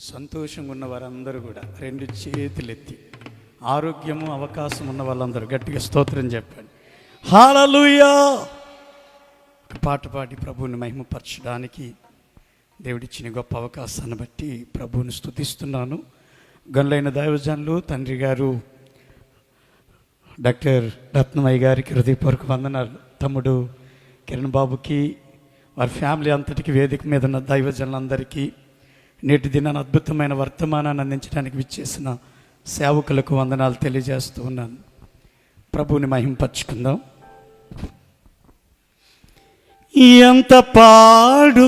సంతోషంగా ఉన్న వారందరూ కూడా రెండు చేతులెత్తి ఆరోగ్యము అవకాశం ఉన్న వాళ్ళందరూ గట్టిగా స్తోత్రం చెప్పండి. హాలలుయా! ఒక పాట పాడి ప్రభువుని మహిమపరచడానికి దేవుడిచ్చిన గొప్ప అవకాశాన్ని బట్టి ప్రభువుని స్థుతిస్తున్నాను గనులైన దైవజనులు తండ్రి గారు డాక్టర్ రత్నమయ్య గారికి హృదయపూర్వక వందనాలు. తమ్ముడు కిరణ్ బాబుకి వారి ఫ్యామిలీ అంతటికి వేదిక మీద ఉన్న దైవజనులందరికీ నేటి దినాన్ని అద్భుతమైన వర్తమానాన్ని అందించడానికి విచ్చేసిన సేవకులకు వందనాలు తెలియజేస్తూ ఉన్నాను. ప్రభువుని మహింపరచుకుందాం. ఎంత పాడుకున్నా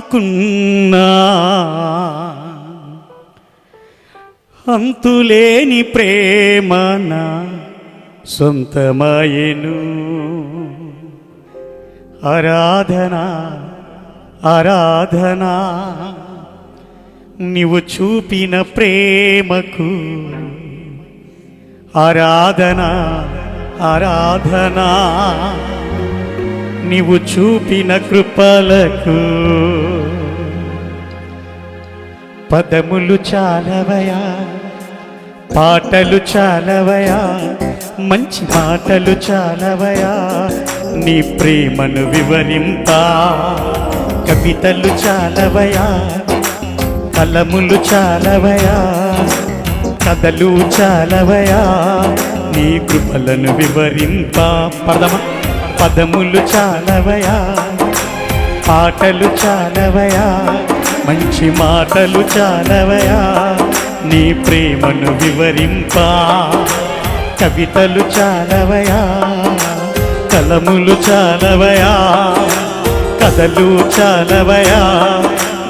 అంతులేని ప్రేమన సొంతమయను. ఆరాధన ఆరాధనా. నీవు చూపిన ప్రేమకు ఆరాధన ఆరాధన. నీవు చూపిన కృపలకు పదములు చాలవయా పాటలు చాలవయా మంచి మాటలు చాలవయా. నీ ప్రేమను వివరింపా కవితలు చాలవయా. కలములు చాలవయా? కథలు చాలవయా? నీ కృపలను వివరింప. పదమా పదములు చాలవయా? పాటలు చాలవయా? మంచి మాటలు చాలవయా? నీ ప్రేమను వివరింప. కవితలు చాలవయా? కలములు చాలవయా? కథలు చాలవయా?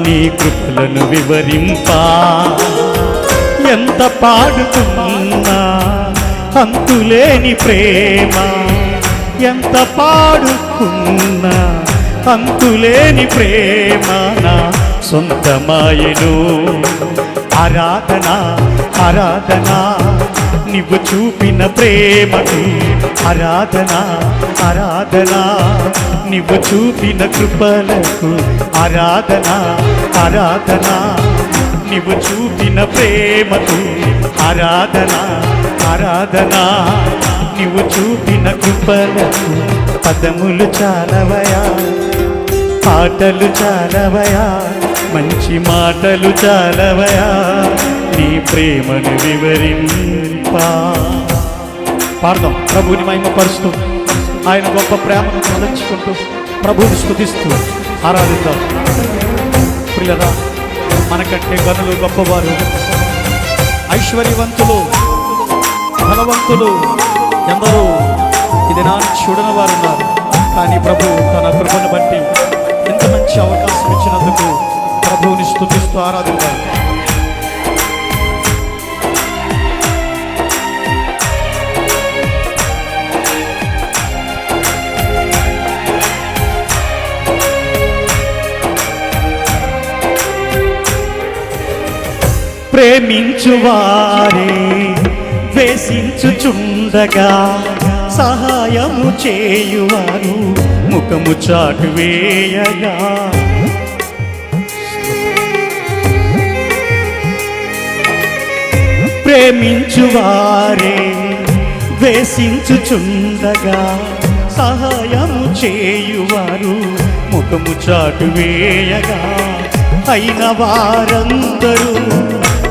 నీ కృపలను వివరింపా. ఎంత పాడుతున్నా అంతులేని ప్రేమ. ఎంత పాడుకున్నా అంతులేని ప్రేమ. నా సొంతమాయను ఆరాధన ఆరాధనా. నువ్వు చూపిన ప్రేమకు ఆరాధన ఆరాధన. నువ్వు చూపిన కృపలకు ఆరాధన ఆరాధన. నువ్వు చూపిన ప్రేమకు ఆరాధన ఆరాధన. నువ్వు చూపిన కృపలకు పదములు చాలవయా? పాటలు చాలవయా? మంచి మాటలు చాలవయా? నీ ప్రేమను వివరించి. పాడదాం. ప్రభుని మహిమపరుస్తూ ఆయన గొప్ప ప్రేమను తలంచుకుంటూ ప్రభుని స్థుతిస్తూ ఆరాధిద్దాం. పిల్లరా మనకంటే గనులు గొప్పవారు. ఐశ్వర్యవంతులు ధనవంతులు ఎందరో ఇది నా చూడని వారు ఉన్నారు కానీ ప్రభు తన కృపను బట్టి ఎంత మంచి అవకాశం ఇచ్చినందుకు ప్రభువుని స్థుతిస్తూ ఆరాధిద్దాం. ప్రేమించువారే వేసించుచుండగా సహాయము చేయువారు ముఖము చాటు వేయగా. ప్రేమించువారే వేసించుచుండగా సహాయము చేయువారు ముఖము చాటు వేయగా. అయిన వారందరూ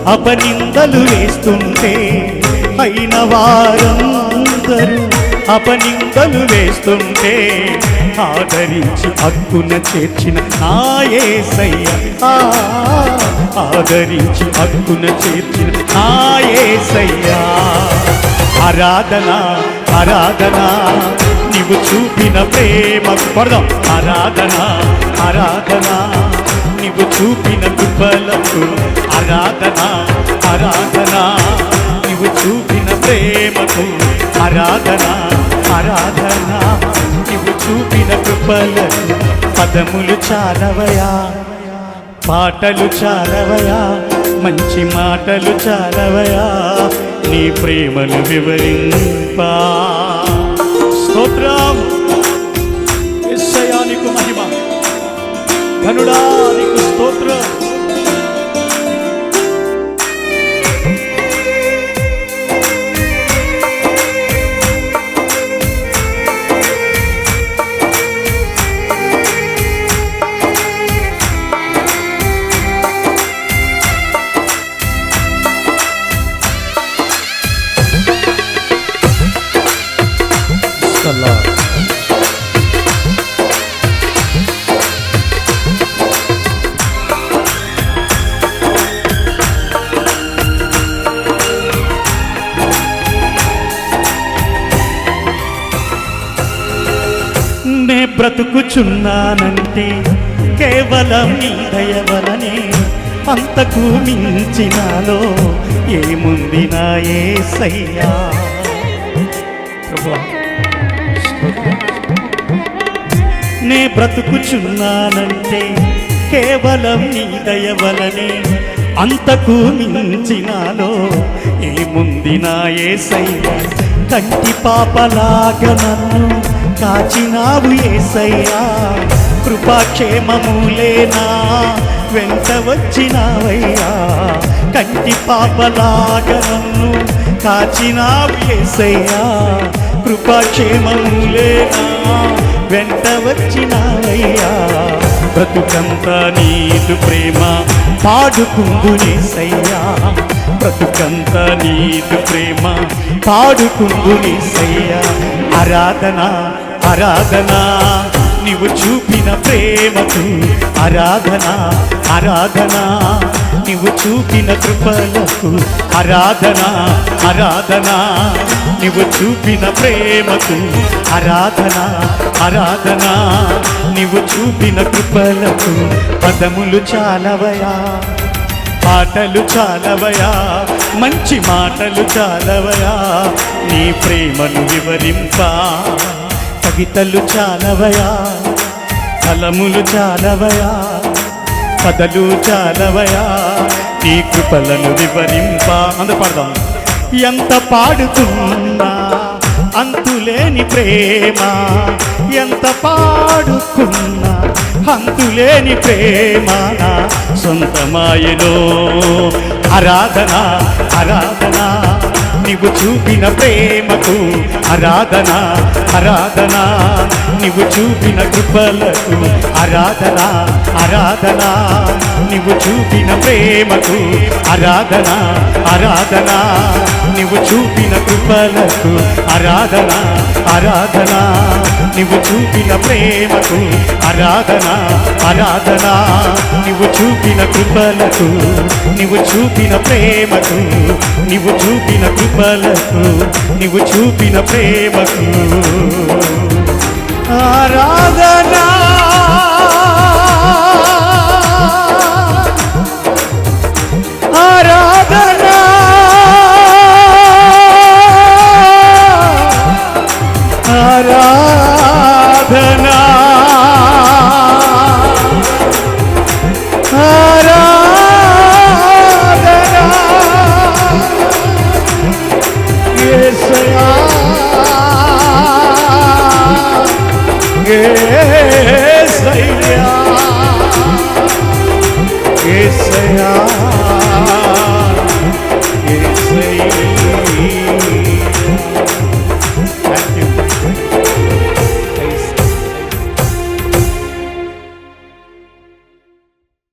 అపనిందలు వేస్తుంటే అయిన వారందరూ అపనిందలు వేస్తుంటే ఆదరించి హక్కున చేర్చిన నాయసయ్య ఆదరించి హక్కున చేర్చిన నాయసయ్యా ఆరాధన ఆరాధన నీవు చూపిన ప్రేమ. పడదాం. ఆరాధన ఆరాధన. నీవు చూపిన కృపలకు ఆరాధన ఆరాధన. నీవు చూపిన ప్రేమకు ఆరాధన ఆరాధన. నీవు చూపిన కృపలకు పదములు చాలవయా పాటలు చాలవయా మంచి మాటలు చాలవయా. నీ ప్రేమను వివరింపా. స్తోత్రం. घनुड़ा स्तोत्र। బ్రతుకుచున్నానంటే కేవలం నీ దయవలనే అంతకు మించినాలో ఏముంది నా ఏసయ్యా? నే బ్రతుకుచున్నానంటే కేవలం నీ దయవలనే అంతకు మించినాలో ఏముంది నా ఏసయ్యా? కంటి పాపలాగా నన్ను కాచినావు ఏసయ్యా. కృపాక్షేమములేనా? వెంట వచ్చినావయ్యా. కంటి పాపలాగా నన్ను కాచినావు ఏసయ్యా. కృపాక్షేమములేనా? వెంట వచ్చినావయ్యా. బ్రతుకంత నీదు ప్రేమ పాడుకుందునేసయ్యా బ్రతుకంత నీదు ప్రేమ పాడుకుందునేసయ్యా ఆరాధన ఆరాధన నీవు చూపిన ప్రేమకు ఆరాధన ఆరాధన నీవు చూపిన కృపలకు ఆరాధన ఆరాధన నీవు చూపిన ప్రేమకు ఆరాధన ఆరాధన నీవు చూపిన కృపలకు పదములు చాలవయా పాటలు చాలవయా మంచి మాటలు చాలవయా నీ ప్రేమను వివరింపా కవితలు చాలవయా? ఫలములు చాలవయా? కథలు చాలవయా? నీ కృపలను వివరింప. అందు పాడదాం. ఎంత పాడుతున్నా అంతులేని ప్రేమ. ఎంత పాడుకున్నా అంతులేని ప్రేమ. నా సొంతమాయలో ఆరాధన ఆరాధన. నీవు చూపిన ప్రేమకు ఆరాధన. ఆరాధన నీవు చూపిన కృపలకు ఆరాధన ఆరాధన నీవు చూపిన ప్రేమకు ఆరాధన ఆరాధన నీవు చూపిన కృపలకు ఆరాధన ఆరాధన నీవు చూపిన ప్రేమకు ఆరాధన ఆరాధన నీవు చూపిన కృపలకు నీవు చూపిన ప్రేమకు నీవు చూపిన కృపలకు నీవు చూపిన ప్రేమకు. ఆరాధన Yeah.